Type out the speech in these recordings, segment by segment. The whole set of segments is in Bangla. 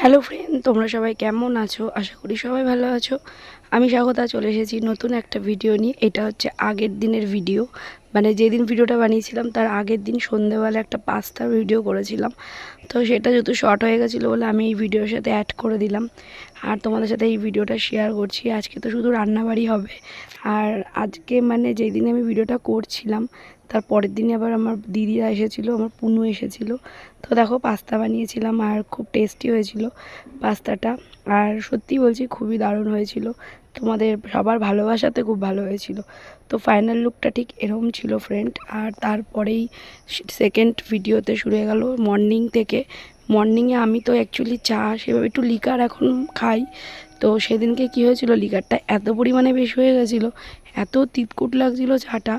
হ্যালো ফ্রেন্ড তোমরা সবাই কেমন আছো? আশা করি সবাই ভালো আছো। আমি স্বাগতা, চলে এসেছি নতুন একটা ভিডিও নিয়ে। এটা হচ্ছে আগের দিনের ভিডিও মানে যেদিন ভিডিওটা বানিয়েছিলাম, তার আগের দিন সন্ধেবেলা একটা পাস্তার ভিডিও করেছিলাম। তো সেটা যেহেতু শর্ট হয়ে গেছিল বলে আমি এই ভিডিওর সাথে অ্যাড করে দিলাম। আর তোমাদের সাথে এই ভিডিওটা শেয়ার করছি। আজকে তো শুধু রান্নাবাড়ি হবে। আর আজকে মানে যেদিন আমি ভিডিওটা করছিলাম তার পরের দিনে আবার আমার দিদিরা এসেছিল, আমার পুনু এসেছিল। তো দেখো, পাস্তা বানিয়েছিলাম আর খুব টেস্টি হয়েছিল পাস্তাটা। আর সত্যি বলছি, খুবই দারুণ হয়েছিল। তোমাদের সবার ভালোবাসাতে খুব ভালো হয়েছিল। তো ফাইনাল লুকটা ঠিক এরকম ছিল ফ্রেন্ড আর তারপরেই সেকেন্ড ভিডিওতে শুরু হয়ে গেল মর্নিং থেকে। মর্নিংয়ে আমি তো অ্যাকচুয়ালি চা সেভাবে একটু লিকার এখন খাই। তো সেদিনকে কী হয়েছিল লিকারটা এত পরিমাণে বেশি হয়ে গেছিল, এত তিতকুট লাগছিল চাটা।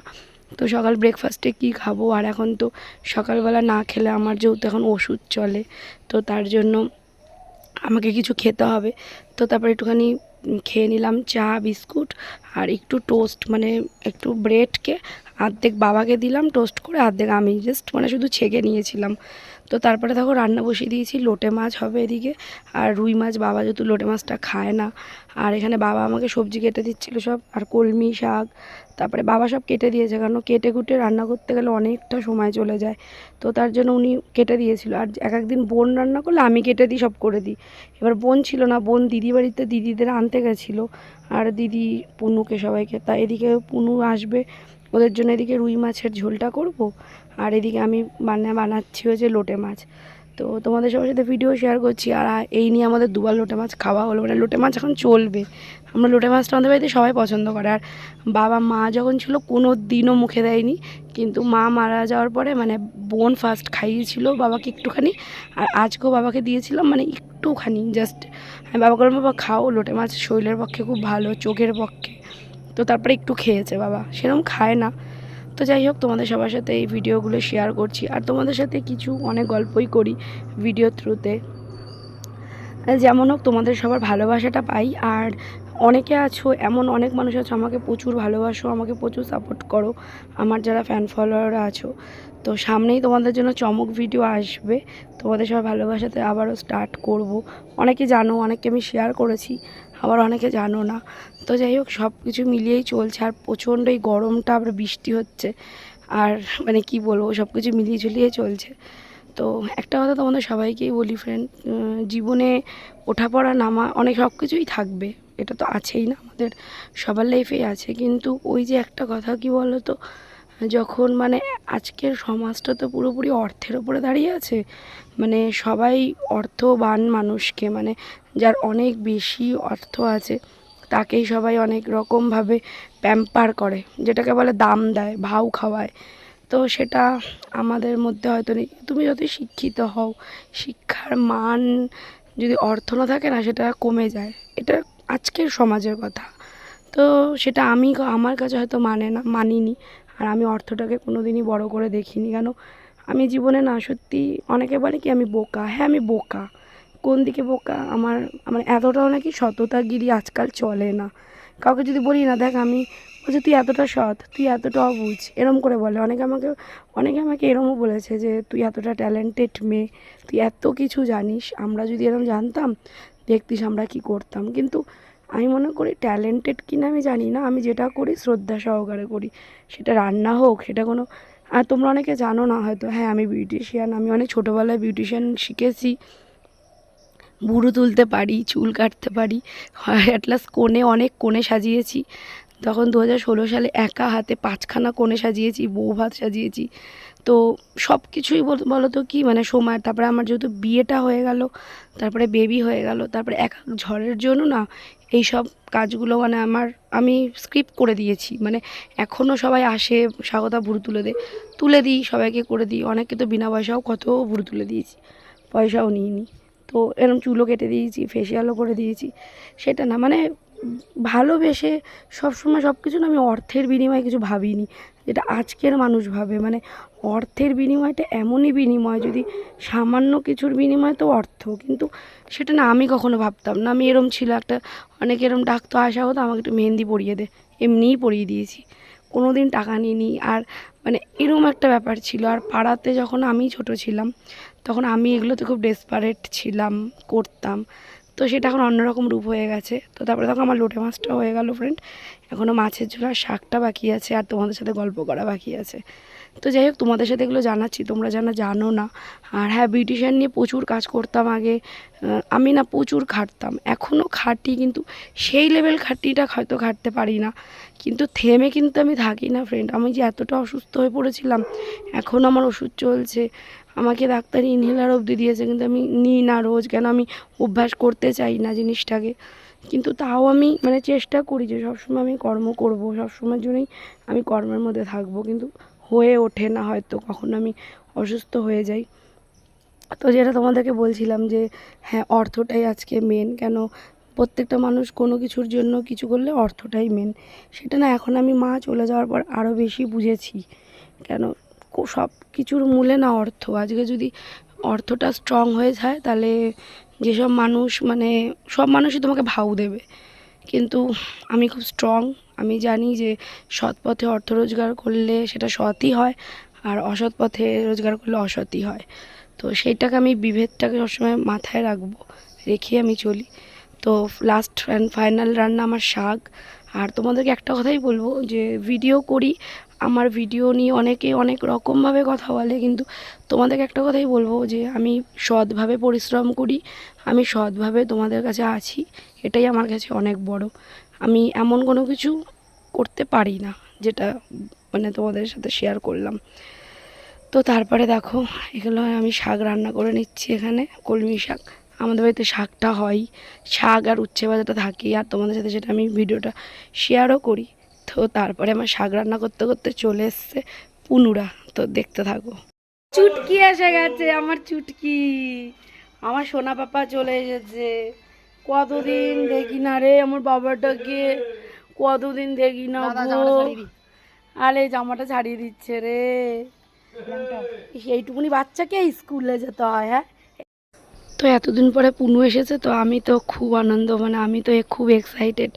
তো সকাল ব্রেকফাস্টে কি খাব? আর এখন তো সকালবেলা না খেলে আমার যেহেতু এখন ওষুধ চলে, তো তার জন্য আমাকে কিছু খেতে হবে। তো তারপর একটুখানি খেয়ে নিলাম চা, বিস্কুট আর একটু টোস্ট মানে একটু ব্রেডকে অর্ধেক বাবাকে দিলাম টোস্ট করে অর্ধেক আমি জাস্ট মানে শুধু ছেঁকে নিয়েছিলাম। তো তারপরে দেখো রান্না বসিয়ে দিয়েছি, লোটে মাছ হবে এদিকে, আর রুই মাছ, বাবা যেহেতু লোটে মাছটা খায় না, আর এখানে বাবা আমাকে সবজি কেটে দিচ্ছিল সব, আর কলমি শাক, তারপরে বাবা সব কেটে দিয়েছে, কারণ কেটে কুটে রান্না করতে গেলে অনেকটা সময় চলে যায়। তো তার জন্য উনি কেটে দিয়েছিল, আর এক একদিন বোন রান্না করলে আমি কেটে দিই, সব করে দিই। এবার বোন ছিল না, বোন দিদি বাড়িতে দিদিদের আনতে গেছিল, আর দিদি পুনুকে সবাইকে, তা এদিকে পুনু আসবে ওদের জন্য এদিকে রুই মাছের ঝোলটা করব, আর এদিকে আমি বান্না বানাচ্ছি হচ্ছে লোটে মাছ। তো তোমাদের সবার সাথে ভিডিও শেয়ার করছি, আর এই নিয়ে আমাদের দুবার লোটে মাছ খাওয়া হলো। মানে লোটে মাছ এখন চলবে। আমরা লোটে মাছটা আমাদের বাড়িতে সবাই পছন্দ করে। আর বাবা, মা যখন ছিল কোনো দিনও মুখে দেয়নি। কিন্তু মা মারা যাওয়ার পরে মানে বোন ফার্স্ট খাইয়েছিল বাবাকে একটুখানি, আর আজকেও বাবাকে দিয়েছিলাম মানে একটুখানি জাস্ট বাবা বললাম, বাবা, খাও লোটে মাছ, শরীরের পক্ষে খুব ভালো, চোখের পক্ষে। তো তারপরে একটু খেয়েছে বাবা সেরকম খায় না। তো যাই হোক, তোমাদের সবার সাথে এই ভিডিওগুলো শেয়ার করছি। আর তোমাদের সাথে কিছু অনেক গল্পই করি ভিডিও থ্রুতে যেমন হোক, তোমাদের সবার ভালোবাসাটা পাই। আর অনেকে আছো, এমন অনেক মানুষ আছো, আমাকে প্রচুর ভালোবাসো, আমাকে প্রচুর সাপোর্ট করো। আমার যারা ফ্যান ফলোয়াররা আছো, তো সামনেই তোমাদের জন্য চমক ভিডিও আসবে। তোমাদের সবার ভালোবাসাতে আবারও স্টার্ট করব। অনেকে জানো, অনেককে আমি শেয়ার করেছি। আবার অনেকে জানো না। তো যাই হোক সব কিছু মিলিয়েই চলছে আর প্রচণ্ড এই গরমটা, আবার বৃষ্টি হচ্ছে আর মানে কি বলব সব কিছু মিলিয়ে ঝুলিয়ে চলছে। তো একটা কথা তোমাদের সবাইকেই বলি ফ্রেন্ড জীবনে ওঠাপড়া নামা অনেক সব কিছুই থাকবে, এটা তো আছেই না আমাদের, সবার লাইফেই আছে। কিন্তু ওই যে একটা কথা কি বলো তো যখন মানে আজকের সমাজটা তো পুরোপুরি অর্থের ওপরে দাঁড়িয়ে আছে মানে সবাই অর্থবান মানুষকে মানে যার অনেক বেশি অর্থ আছে, তাকেই সবাই অনেক রকমভাবে প্যাম্পার করে, যেটাকে বলে দাম দেয়, ভাও খাওয়ায়। তো সেটা আমাদের মধ্যে হয়তো নেই। তুমি যতই শিক্ষিত হও, শিক্ষার মান যদি অর্থ না থাকে না, সেটা কমে যায়। এটা আজকের সমাজের কথা। তো সেটা আমি আমার কাছে হয়তো মানে না, মানিনি। আর আমি অর্থটাকে কোনো দিনই বড়ো করে দেখিনি। কেন? আমি জীবনে না, সত্যি অনেকে বলে কি, আমি বোকা। হ্যাঁ আমি বোকা। কোন দিকে বোকা? আমার আমার এতটাও নাকি সততাগিরি আজকাল চলে না। কাউকে যদি বলি, না, দেখ, আমি বলছে, তুই এতটা সৎ, তুই এতটা অবুঝ এরম করে বলে। অনেকে আমাকে অনেকে আমাকে এরমও বলেছে যে, তুই এতটা ট্যালেন্টেড মেয়ে, তুই এত কিছু জানিস। আমরা যদি এরম জানতাম, দেখতিস আমরা কি করতাম। কিন্তু আমি মনে করি ট্যালেন্টেড কিনা আমি জানি না, আমি যেটা করি শ্রদ্ধা সহকারে করি। সেটা রান্না হোক, সেটা কোনো, আর তোমরা অনেকে জানো না হয়তো হ্যাঁ আমি বিউটিশিয়ান আমি অনেক ছোটোবেলায় বিউটিশিয়ান শিখেছি। বুড়ো তুলতে পারি, চুল কাটতে পারি অ্যাটলাস কোণে, অনেক কোণে সাজিয়েছি। তখন দু ষোলো সালে একা হাতে পাঁচখানা কোণে সাজিয়েছি, বউ ভাত সাজিয়েছি। তো সব কিছুই বলো তো কি মানে সময়, তারপরে আমার যেহেতু বিয়েটা হয়ে গেল, তারপরে বেবি হয়ে গেল, তারপরে এক, ঝড়ের জন্য না এই সব কাজগুলো মানে আমার, আমি স্ক্রিপ্ট করে দিয়েছি। মানে এখনও সবাই আসে স্বাগতা ভুরু তুলে দে, তুলে দিই, সবাইকে করে দিই। অনেকে তো বিনা পয়সাও কত ভুরু তুলে দিয়েছি, পয়সাও নিইনি। তো এরম চুলও কেটে দিয়েছি ফেসিয়ালও করে দিয়েছি। সেটা না মানে ভালোবেসে সবসময় সব কিছু না আমি অর্থের বিনিময়ে কিছু ভাবিনি। যেটা আজকের মানুষ ভাবে। মানে অর্থের বিনিময়টা এমনই বিনিময় যদি সামান্য কিছুর বিনিময় তো অর্থ। কিন্তু সেটা না আমি কখনো ভাবতাম না। আমি এরম ছিল একটা, অনেক এরম ডাকতো আসা হতো, আমাকে একটু মেহেন্দি পরিয়ে দে। এমনিই পরিয়ে দিয়েছি। কোনো দিন টাকা নিইনি। আর মানে এরম একটা ব্যাপার ছিল। আর পাড়াতে যখন আমি ছোট ছিলাম, তখন আমি এগুলোতে খুব ডেসপারেট ছিলাম, করতাম। তো সেটা এখন অন্যরকম রূপ হয়ে গেছে। তো তারপরে তখন আমার লোটে মাছটা হয়ে গেল ফ্রেন্ড এখনও মাছের ঝোল শাকটা বাকি আছে আর তোমাদের সাথে গল্প করা বাকি আছে। তো যাই হোক, তোমাদের সাথে এগুলো জানাচ্ছি, তোমরা জানা জানো না। আর হ্যাঁ বিউটিশিয়ান নিয়ে প্রচুর কাজ করতাম আগে। আমি না প্রচুর খাটতাম। এখনও খাটি, কিন্তু সেই লেভেল খাটিটা হয়তো খাটতে পারি না। কিন্তু থেমে কিন্তু আমি থাকি না ফ্রেন্ড আমি যে এতটা অসুস্থ হয়ে পড়েছিলাম, এখন আমার ওষুধ চলছে। আমাকে ডাক্তার ইনহেলার অবধি দিয়েছে, কিন্তু আমি নিই না রোজ। কেন? আমি অভ্যাস করতে চাই না জিনিসটাকে। কিন্তু তাও আমি মানে চেষ্টা করি যে সবসময় আমি কর্ম করব। সবসময়ের জন্যই আমি কর্মের মধ্যে থাকব। কিন্তু হয়ে ওঠে না, হয়তো কখন আমি অসুস্থ হয়ে যাই। তো যেটা তোমাদেরকে বলছিলাম যে হ্যাঁ অর্থটাই আজকে মেন কেন প্রত্যেকটা মানুষ কোনো কিছুর জন্য কিছু করলে অর্থটাই মেন সেটা না, এখন আমি মা চলে যাওয়ার পর আরও বেশি বুঝেছি, কেন সব কিছুর মূলে না অর্থ। আজকে যদি অর্থটা স্ট্রং হয়ে যায়, তাহলে যেসব মানুষ মানে সব মানুষই তোমাকে ভাউ দেবে। কিন্তু আমি খুব স্ট্রং আমি জানি যে সৎ পথে অর্থ রোজগার করলে সেটা সৎই হয় আর অসৎ পথে রোজগার করলে অসৎই হয়। তো সেইটাকে আমি বিভেদটাকে সবসময় মাথায় রাখব রেখে আমি চলি। তো লাস্ট অ্যান্ড ফাইনাল রান্না আমার শাক। আর তোমাদেরকে একটা কথাই বলব যে ভিডিও করি, আমার ভিডিও নিয়ে অনেকে অনেক রকমভাবে কথা বলে, কিন্তু তোমাদেরকে একটা কথাই বলব যে আমি সৎভাবে পরিশ্রম করি, আমি সৎভাবে তোমাদের কাছে আছি, এটাই আমার কাছে অনেক বড়। আমি এমন কোনো কিছু করতে পারি না, যেটা মানে তোমাদের সাথে শেয়ার করলাম। তো তারপরে দেখো, এগুলো আমি শাক রান্না করে নিচ্ছি এখানে, কলমি শাক। আমাদের বাড়িতে শাকটা হয়, শাক আর উচ্ছে ভাজাটা থাকি আর তোমাদের সাথে সেটা আমি ভিডিওটা শেয়ারও করি। তো তারপরে আমার শাক রান্না করতে করতে চলে এসছে পুনুরা, তো দেখতে থাকো। চুটকি এসে গেছে, আমার চুটকি। আমার সোনা পাপা চলে এসেছে। কতদিন দেখি না রে আমার বাবাটাকে? কতদিন দেখি না গো? আরে জামাটা ছাড়িয়ে দিচ্ছে রে। সেইটুকুনি বাচ্চাকে স্কুলে যেতে হয় হ্যাঁ? তো এতদিন পরে পুনু এসেছে তো আমি তো খুব আনন্দ মানে আমি তো খুব এক্সাইটেড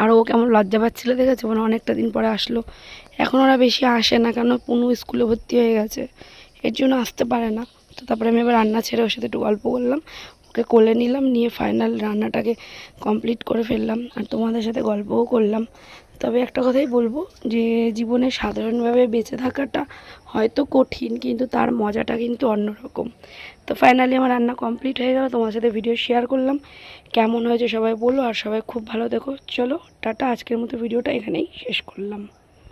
আর ও কেমন লজ্জা পাচ্ছিলো দেখেছে? মানে অনেকটা দিন পরে আসলো। এখন ওরা বেশি আসে না কেন? পুনু স্কুলে ভর্তি হয়ে গেছে। এর জন্য আসতে পারে না। তো তারপরে আমি এবার রান্না ছেড়ে ওর সাথে একটু গল্প করলাম। ওকে কোলে নিলাম, নিয়ে ফাইনাল রান্নাটাকে কমপ্লিট করে ফেললাম। আর তোমাদের সাথে গল্পও করলাম। তবে একটা কথাই বলব যে, জীবনে সাধারণভাবে বেঁচে থাকাটা হয়তো কঠিন, কিন্তু তার মজাটা কিন্তু অন্যরকম। তো ফাইনালি আমার রান্না কমপ্লিট হয়ে গেল, তোমার সাথে ভিডিও শেয়ার করলাম। কেমন হয়েছে সবাই বলো, আর সবাই খুব ভালো দেখো চলো, টাটা, আজকের মতো ভিডিওটা এখানেই শেষ করলাম।